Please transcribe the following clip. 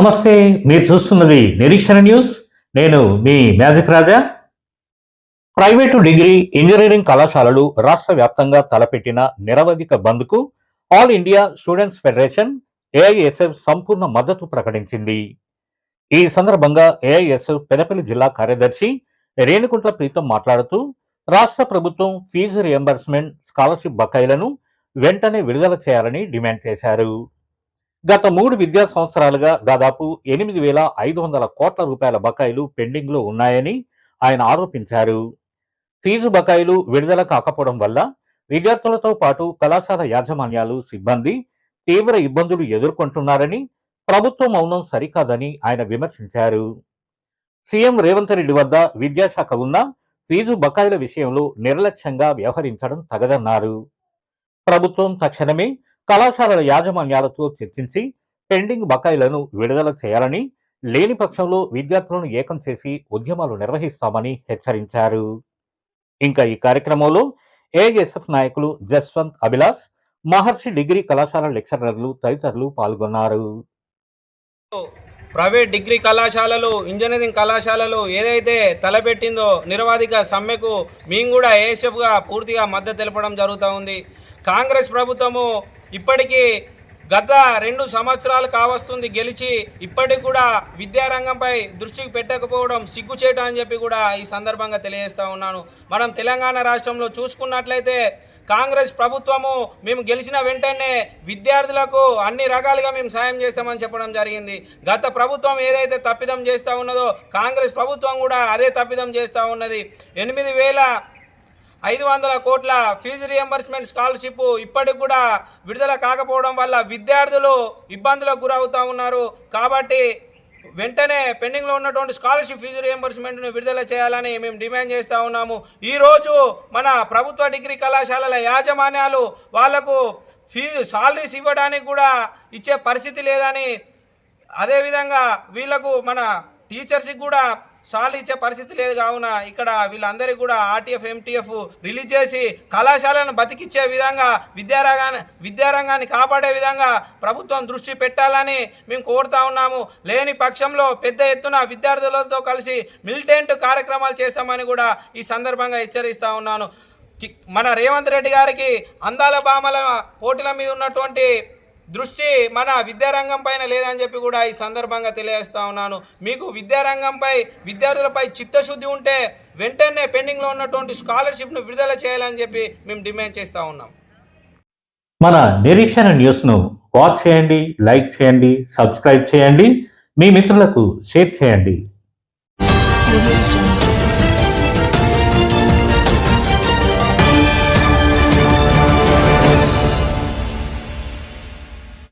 నమస్తే మీరు చూస్తున్నది నిరీక్షణ న్యూస్. నేను మీ magic Raja. Private degree engineering కళాశాలలు రాష్ట్ర వ్యాప్తంగా తలపెట్టిన నిరవధిక బంద్కు all India students federation AISF సంపూర్ణ మద్దతు ప్రకటించింది. ఈ సందర్భంగా ఏఐఎస్ఎఫ్ పెదపల్లి జిల్లా కార్యదర్శి రేణుకుంట్ల ప్రీతం మాట్లాడుతూ రాష్ట్ర ప్రభుత్వం ఫీజు రియంబర్స్మెంట్ స్కాలర్షిప్ బకాయిలను వెంటనే విడుదల చేయాలని డిమాండ్ చేశారు. గత మూడు విద్యా సంవత్సరాలుగా దాదాపు ఎనిమిది వేల ఐదు వందల కోట్ల రూపాయల బకాయిలు పెండింగ్లో ఉన్నాయని ఆయన ఆరోపించారు. ఫీజు బకాయిలు విడుదల కాకపోవడం వల్ల విద్యార్థులతో పాటు కళాశాల యాజమాన్యాలు సిబ్బంది తీవ్ర ఇబ్బందులు ఎదుర్కొంటున్నారని ప్రభుత్వ మౌనం సరికాదని ఆయన విమర్శించారు. సీఎం రేవంత్ రెడ్డి వద్ద విద్యాశాఖ ఉన్న ఫీజు బకాయిల విషయంలో నిర్లక్ష్యంగా వ్యవహరించడం తగదన్నారు. ప్రభుత్వం తక్షణమే కళాశాలల యాజమాన్యాలతో చర్చించి పెండింగ్ బకాయిలను విడుదల చేయాలని లేని పక్షంలో విద్యార్థులను ఏకం చేసి ఉద్యమాలు నిర్వహిస్తామని హెచ్చరించారు. ఇంకా ఈ కార్యక్రమంలో ఏఎస్ఎఫ్ నాయకులు జస్వంత్ అభిలాష్ మహర్షి డిగ్రీ కళాశాల లెక్చరర్లు తదితరులు పాల్గొన్నారు. ప్రైవేట్ డిగ్రీ కళాశాలలు ఇంజనీరింగ్ కళాశాలలు ఏదైతే తలపెట్టిందో నిరవాధిక సమ్మెకు మేము కూడా ఏఎస్ఎఫ్గా పూర్తిగా మద్దతు తెలపడం జరుగుతూ ఉంది. కాంగ్రెస్ ప్రభుత్వము ఇప్పటికీ గత రెండు సంవత్సరాలు కావస్తుంది గెలిచి ఇప్పటికి కూడా విద్యారంగంపై దృష్టి పెట్టకపోవడం సిగ్గుచేటు అని చెప్పి కూడా ఈ సందర్భంగా తెలియజేస్తూ ఉన్నాను. మనం తెలంగాణ రాష్ట్రంలో చూసుకున్నట్లయితే కాంగ్రెస్ ప్రభుత్వము మేము గెలిచిన వెంటనే విద్యార్థులకు అన్ని రకాలుగా మేము సాయం చేస్తామని చెప్పడం జరిగింది. గత ప్రభుత్వం ఏదైతే తప్పిదం చేస్తూ ఉన్నదో కాంగ్రెస్ ప్రభుత్వం కూడా అదే తప్పిదం చేస్తూ ఉన్నది. ఎనిమిది వేల ఐదు వందల కోట్ల ఫీజు రియంబర్స్మెంట్ స్కాలర్షిప్ ఇప్పటికి కూడా విడుదల కాకపోవడం వల్ల విద్యార్థులు ఇబ్బందులకు గురవుతూ ఉన్నారు. కాబట్టి వెంటనే పెండింగ్లో ఉన్నటువంటి స్కాలర్షిప్ ఫీజు రియంబర్స్మెంట్ను విడుదల చేయాలని మేము డిమాండ్ చేస్తూ ఉన్నాము. ఈరోజు మన ప్రభుత్వ డిగ్రీ కళాశాలల యాజమాన్యాలు వాళ్ళకు ఫీజు సాలరీస్ ఇవ్వడానికి కూడా ఇచ్చే పరిస్థితి లేదని అదేవిధంగా వీళ్ళకు మన టీచర్స్కి కూడా సాలరీ ఇచ్చే పరిస్థితి లేదు కావున ఇక్కడ వీళ్ళందరికీ కూడా ఆర్టీఎఫ్ ఎంటీఎఫ్ రిలీజ్ చేసి కళాశాలను బతికిచ్చే విధంగా విద్యారంగాన్ని విద్యారంగాన్ని కాపాడే విధంగా ప్రభుత్వం దృష్టి పెట్టాలని మేము కోరుతా ఉన్నాము. లేని పక్షంలో పెద్ద ఎత్తున విద్యార్థులతో కలిసి మిలిటెంట్ కార్యక్రమాలు చేస్తామని కూడా ఈ సందర్భంగా హెచ్చరిస్తూ ఉన్నాను. మన రేవంత్ రెడ్డి గారికి అందాల భామల పోటీల మీద ఉన్నటువంటి దృష్టి మన విద్యారంగం పైన లేదని చెప్పి కూడా ఈ సందర్భంగా తెలియజేస్తా ఉన్నాను. మీకు విద్యారంగంపై విద్యార్థులపై చిత్తశుద్ధి ఉంటే వెంటనే పెండింగ్లో ఉన్నటువంటి స్కాలర్షిప్ను విడుదల చేయాలని చెప్పి మేము డిమాండ్ చేస్తూ ఉన్నాం. మన నిరీక్షణ న్యూస్ను వాచ్ చేయండి లైక్ చేయండి సబ్స్క్రైబ్ చేయండి. మీ మిత్రులకు షేర్ చేయండి.